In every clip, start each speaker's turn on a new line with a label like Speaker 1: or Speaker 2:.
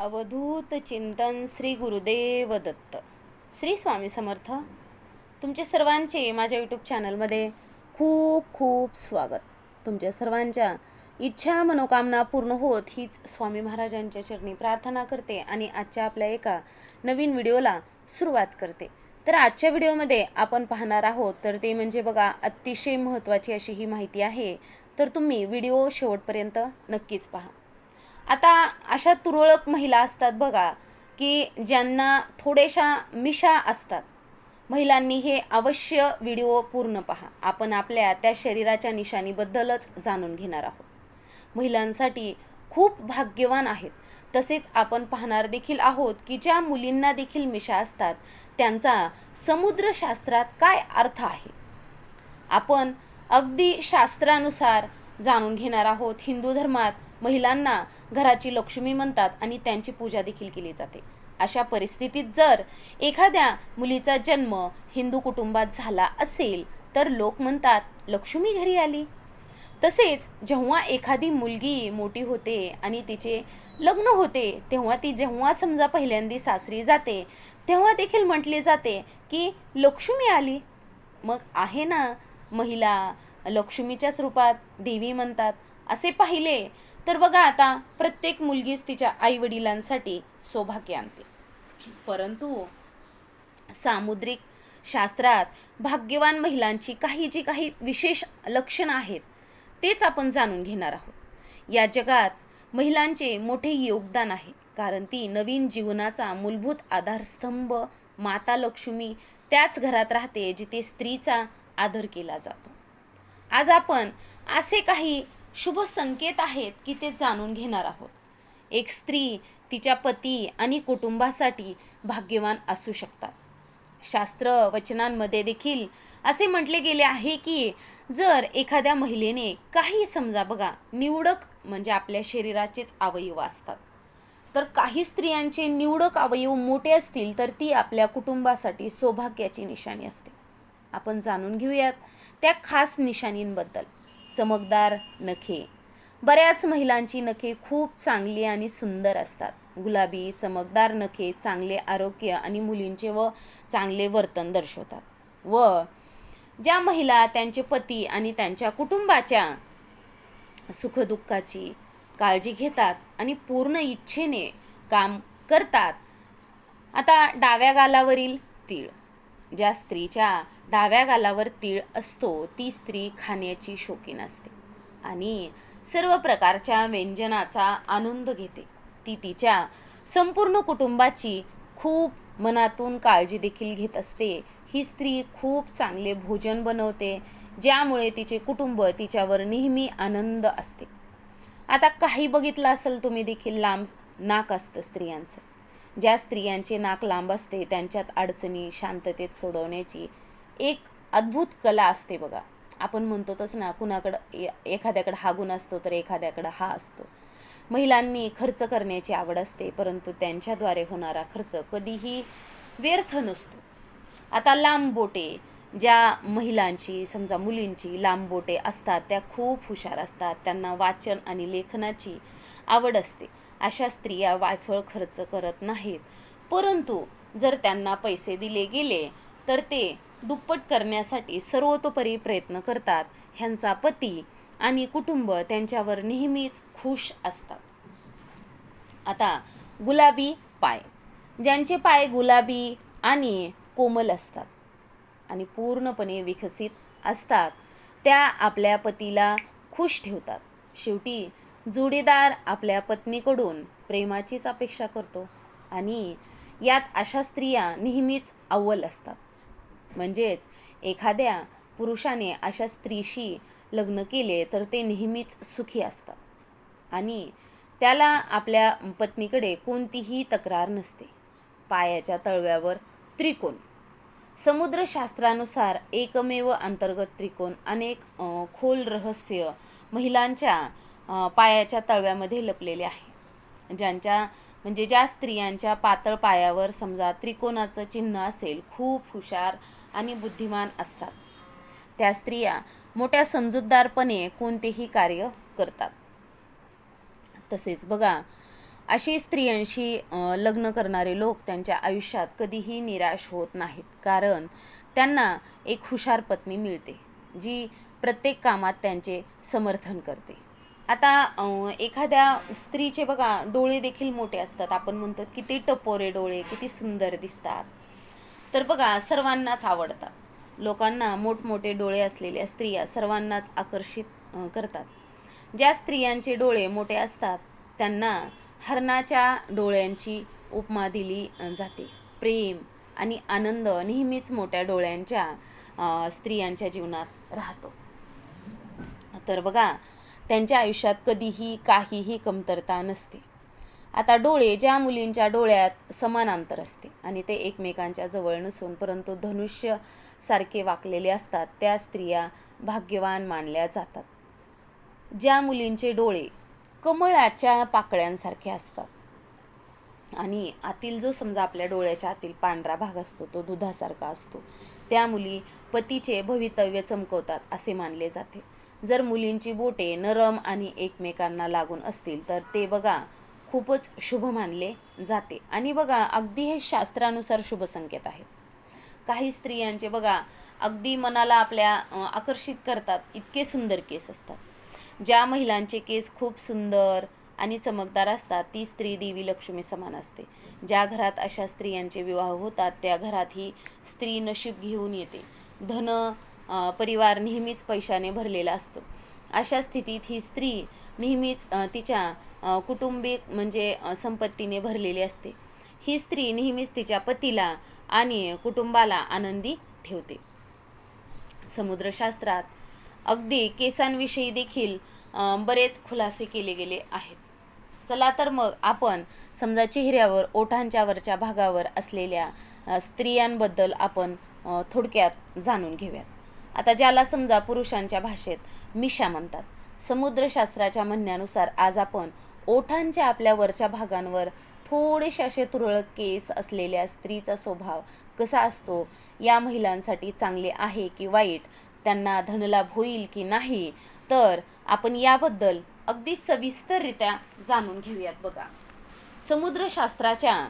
Speaker 1: अवधूत चिंतन श्री गुरुदेव दत्त. श्री स्वामी समर्थ. तुमचे सर्वांचे माझ्या यूट्यूब चॅनलमध्ये खूप खूप स्वागत. तुमच्या सर्वांच्या इच्छा मनोकामना पूर्ण होत हीच स्वामी महाराजांच्या चरणी प्रार्थना करते आणि आजच्या आपल्या एका नवीन व्हिडिओला सुरुवात करते. तर आजच्या व्हिडिओमध्ये आपण पाहणार आहोत तर ते म्हणजे बघा अतिशय महत्त्वाची अशी ही माहिती आहे. तर तुम्ही व्हिडिओ शेवटपर्यंत नक्कीच पहा. आता अशा तुरळक महिला असतात बघा की ज्यांना थोड्याशा मिशा असतात. महिलांनी हे अवश्य व्हिडिओ पूर्ण पहा. आपण आपल्या त्या शरीराच्या निशाणीबद्दलच जाणून घेणार आहोत. महिलांसाठी खूप भाग्यवान आहेत. तसेच आपण पाहणार देखील आहोत की ज्या मुलींना देखील मिशा असतात त्यांचा समुद्रशास्त्रात काय अर्थ आहे? आपण अगदी शास्त्रानुसार जाणून घेणार आहोत हिंदू धर्मात महिलांना घराची लक्ष्मी म्हणतात आणि त्यांची पूजा देखील केली जाते. अशा परिस्थितीत जर एखाद्या मुलीचा जन्म हिंदू कुटुंबात झाला असेल तर लोक म्हणतात लक्ष्मी घरी आली. तसेच जेव्हा एखादी मुलगी मोठी होते आणि तिचे लग्न होते तेव्हा ती जेव्हा समजा पहिल्यांदी सासरी जाते तेव्हा देखील म्हटले जाते की लक्ष्मी आली. मग आहे ना महिला लक्ष्मीच्याच रूपात देवी म्हणतात. असे पाहिले तर बघा आता प्रत्येक मुलगीच तिच्या आईवडिलांसाठी सौभाग्य आणते. परंतु सामुद्रिक शास्त्रात भाग्यवान महिलांची काही जी काही विशेष लक्षणं आहेत तेच आपण जाणून घेणार आहोत. या जगात महिलांचे मोठे योगदान आहे कारण ती नवीन जीवनाचा मूलभूत आधारस्तंभ माता लक्ष्मी त्याच घरात राहते जिथे स्त्रीचा आदर केला जातो. आज आपण असे काही शुभ संकेत आहेत की ते जाणून घेणार आहोत. एक स्त्री तिच्या पती आणि कुटुंबासाठी भाग्यवान असू शकतात. शास्त्र वचनांमध्ये देखील असे म्हटले गेले आहे की जर एखाद्या महिलेने काही समजा बघा निवडक म्हणजे आपल्या शरीराचेच अवयव असतात. तर काही स्त्रियांचे निवडक अवयव मोठे असतील तर ती आपल्या कुटुंबासाठी सौभाग्याची निशाणी असते. आपण जाणून घेऊयात त्या खास निशाणींबद्दल. चमकदार नखे. बऱ्याच महिलांची नखे खूप चांगली आणि सुंदर असतात. गुलाबी चमकदार नखे चांगले आरोग्य आणि मुलींचे व चांगले वर्तन दर्शवतात. व ज्या महिला त्यांचे पती आणि त्यांच्या कुटुंबाच्या सुखदुःखाची काळजी घेतात आणि पूर्ण इच्छेने काम करतात आता डाव्या गालावरील तीळ ज्या स्त्रीच्या डाव्या गालावर तीळ असतो ती स्त्री खाण्याची शौकीन असते आणि सर्व प्रकारच्या व्यंजनाचा आनंद घेते. ती तिच्या संपूर्ण कुटुंबाची खूप मनातून काळजी देखील घेत असते. ही स्त्री खूप चांगले भोजन बनवते ज्यामुळे तिचे कुटुंब तिच्यावर नेहमी आनंद असते. आता काही बघितलं असेल तुम्ही देखील लांब नाक असतं स्त्रियांचं. ज्या स्त्रियांचे नाक लांब असते त्यांच्यात अडचणी शांततेत सोडवण्याची एक अद्भुत कला असते बघा. आपण म्हणतो तसं ना कुणाकडं एखाद्याकडं हा गुण असतो तर एखाद्याकडं हा असतो. महिलांनी खर्च करण्याची आवड असते परंतु त्यांच्याद्वारे होणारा खर्च कधीही व्यर्थ नसतो. आता लांब बोटे ज्या महिलांची समजा मुलींची लांब बोटे असतात त्या खूप हुशार असतात. त्यांना वाचन आणि लेखनाची आवड असते. अशा स्त्रिया वायफळ खर्च करत नाहीत. परंतु जर त्यांना पैसे दिले गेले तर ते दुप्पट करण्यासाठी सर्वतोपरी प्रयत्न करतात ह्यांचा पती आणि कुटुंब त्यांच्यावर नेहमीच खुश असतात. आता गुलाबी पाय. ज्यांचे पाय गुलाबी आणि कोमल असतात आणि पूर्णपणे विकसित असतात त्या आपल्या पतीला खुश ठेवतात. शेवटी जोडीदार आपल्या पत्नीकडून प्रेमाचीच अपेक्षा करतो आणि यात अशा स्त्रिया नेहमीच अव्वल असतात. म्हणजेच एखाद्या पुरुषाने अशा स्त्रीशी लग्न केले तर ते नेहमीच सुखी असतात. आणि त्याला आपल्या पत्नीकडे कोणतीही तक्रार नसते. पायाच्या तळव्यावर त्रिकोण. समुद्रशास्त्रानुसार एकमेव अंतर्गत त्रिकोण अनेक खोल रहस्य महिलांच्या पायाच्या तळव्यामध्ये लपलेले आहे. ज्यांच्या म्हणजे ज्या स्त्रियांच्या पातळ पायावर समजा त्रिकोणाचं चिन्ह असेल खूप हुशार आणि बुद्धिमान असतात. त्या स्त्रिया मोठ्या समजूतदारपणे कोणतेही कार्य करतात. तसेच बघा अशी स्त्रियांशी लग्न करणारे लोक त्यांच्या आयुष्यात कधीही निराश होत नाहीत. कारण त्यांना एक हुशार पत्नी मिळते जी प्रत्येक कामात त्यांचे समर्थन करते. आता एखाद्या स्त्रीचे बघा डोळे देखील मोठे असतात. आपण म्हणतो किती टपोरे डोळे किती सुंदर दिसतात. तर बघा सर्वांनाच आवडतात. लोकांना मोठमोठे डोळे असलेल्या स्त्रिया सर्वांनाच आकर्षित करतात. ज्या स्त्रियांचे डोळे मोठे असतात त्यांना हरणाच्या डोळ्यांची उपमा दिली जाते. प्रेम आणि आनंद नेहमीच मोठ्या डोळ्यांच्या स्त्रियांच्या जीवनात राहतो. तर बघा त्यांच्या आयुष्यात कधीही काहीही कमतरता नसते. आता डोळे ज्या मुलींच्या डोळ्यात समान अंतर असते आणि ते एकमेकांच्या जवळ नसून परंतु धनुष्य सारखे वाकलेले असतात त्या स्त्रिया भाग्यवान मानल्या जातात. ज्या मुलींचे डोळे कमळाच्या पाकळ्यांसारखे असतात आणि आतील जो समजा आपल्या डोळ्याच्या आतील पांढरा भाग असतो तो दुधासारखा असतो त्या मुली पतीचे भवितव्य चमकवतात असे मानले जाते. जर मुलींची बोटे नरम आणि एकमेकांना लागून असतील तर ते बघा खूपच शुभ मानले जाते. आणि बघा अगदी हे शास्त्रानुसार शुभ संकेत आहेत काही स्त्रियांचे बघा अगदी मनाला आपल्या आकर्षित करतात इतके सुंदर केस असतात. ज्या महिलांचे केस खूप सुंदर आणि चमकदार असतात ती स्त्री देवी लक्ष्मी समान असते. ज्या घरात अशा स्त्रियांचे विवाह होतात त्या घरात ही स्त्री नशीब घेऊन येते. धन परिवार नेहमीच पैशाने भरलेला असतो. अशा स्थितीत ही स्त्री नेहमीच तिच्या कुटुंबिक म्हणजे संपत्तीने भरलेली असते. ही स्त्री नेहमीच तिच्या पतीला आणि कुटुंबाला आनंदी ठेवते. समुद्रशास्त्रात अगदी केसांविषयी देखील बरेच खुलासे केले गेले आहेत. चला तर मग आपण समजा चेहऱ्यावर ओठांच्या वरच्या भागावर असलेल्या स्त्रियांबद्दल आपण थोडक्यात जाणून घेऊयात. आता ज्याला समजा पुरुषांच्या भाषेत मिशा म्हणतात. समुद्रशास्त्राच्या म्हणण्यानुसार आज आपण ओठांच्या आपल्या वरच्या भागांवर थोडेसे असे तुरळक केस असलेल्या स्त्रीचा स्वभाव कसा असतो या महिलांसाठी चांगले आहे की वाईट? त्यांना धनलाभ होईल की नाही? तर आपण याबद्दल अगदी सविस्तररित्या जाणून घेऊयात बघा. समुद्रशास्त्राच्या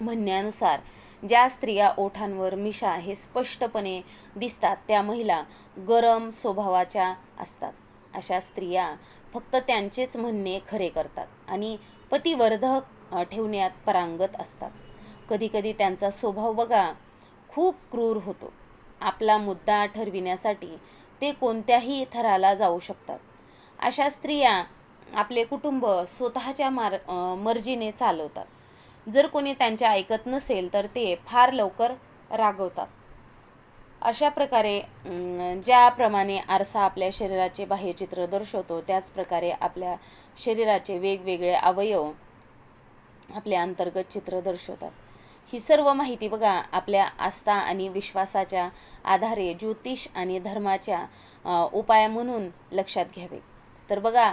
Speaker 1: म्हणण्यानुसार ज्या स्त्रिया ओठांवर मिशा हे स्पष्टपणे दिसतात त्या महिला गरम स्वभावाच्या असतात. अशा स्त्रिया फक्त त्यांचेच म्हणणे खरे करतात आणि पतिवर्धक ठेवण्यात परांगत असतात. कधीकधी त्यांचा स्वभाव बघा खूप क्रूर होतो. आपला मुद्दा ठरविण्यासाठी ते कोणत्याही थराला जाऊ शकतात. अशा स्त्रिया आपले कुटुंब स्वतःच्या मार मर्जीने चालवतात. जर कोणी त्यांच्या ऐकत नसेल तर ते फार लवकर रागवतात. अशा प्रकारे ज्याप्रमाणे आरसा आपल्या शरीराचे बाह्यचित्र दर्शवतो त्याच प्रकारे आपल्या शरीराचे वेगवेगळे अवयव आपले अंतर्गत चित्र दर्शवतात. ही सर्व माहिती बघा आपल्या आस्था आणि विश्वासाच्या आधारे ज्योतिष आणि धर्माच्या उपाय म्हणून लक्षात घ्यावे. तर बघा